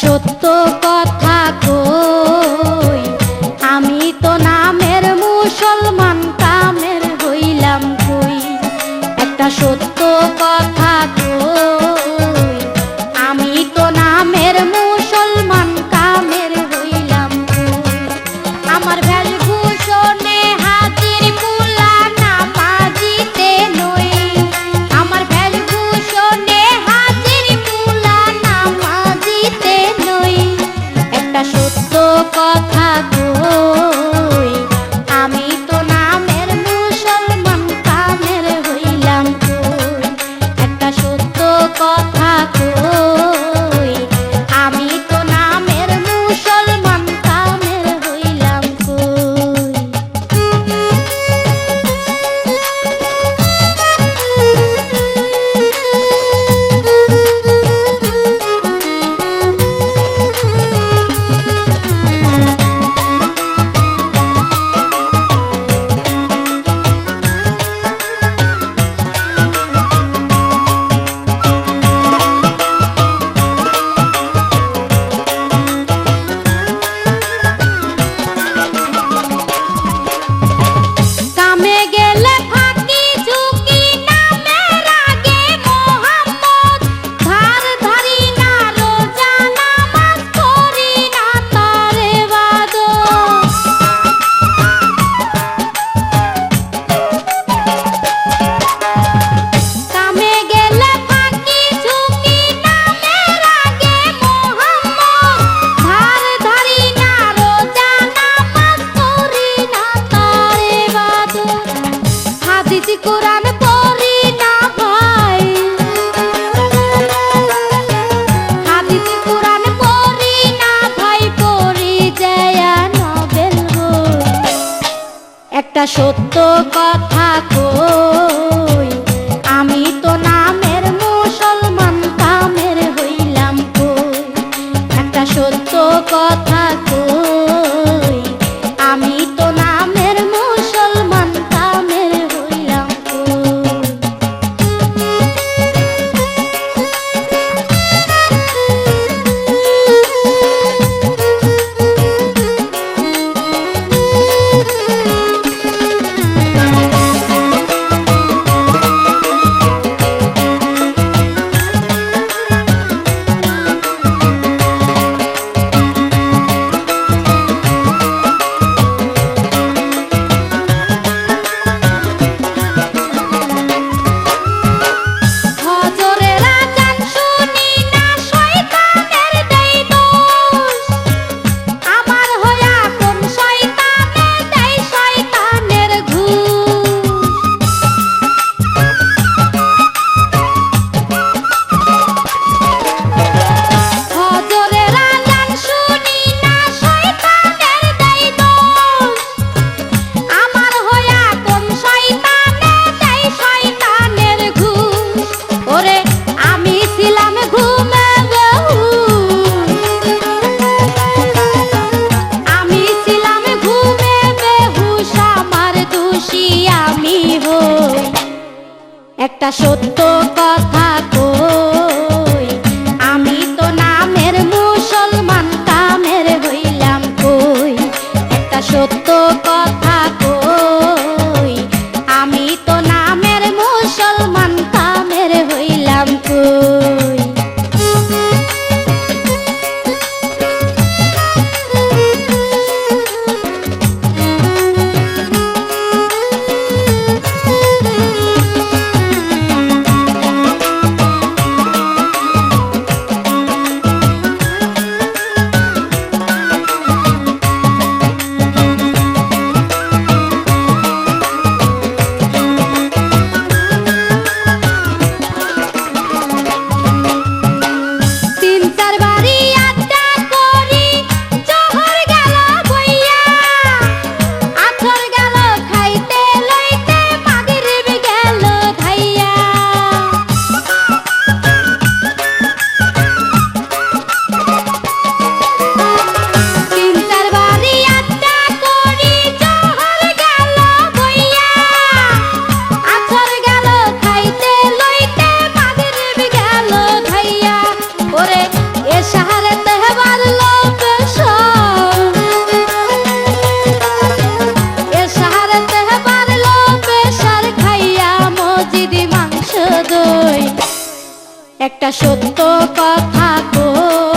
সত্য কথা কই? আমি তো নামের মুসলমান সত্য কথা সত্য। একটা সত্য কথা কই?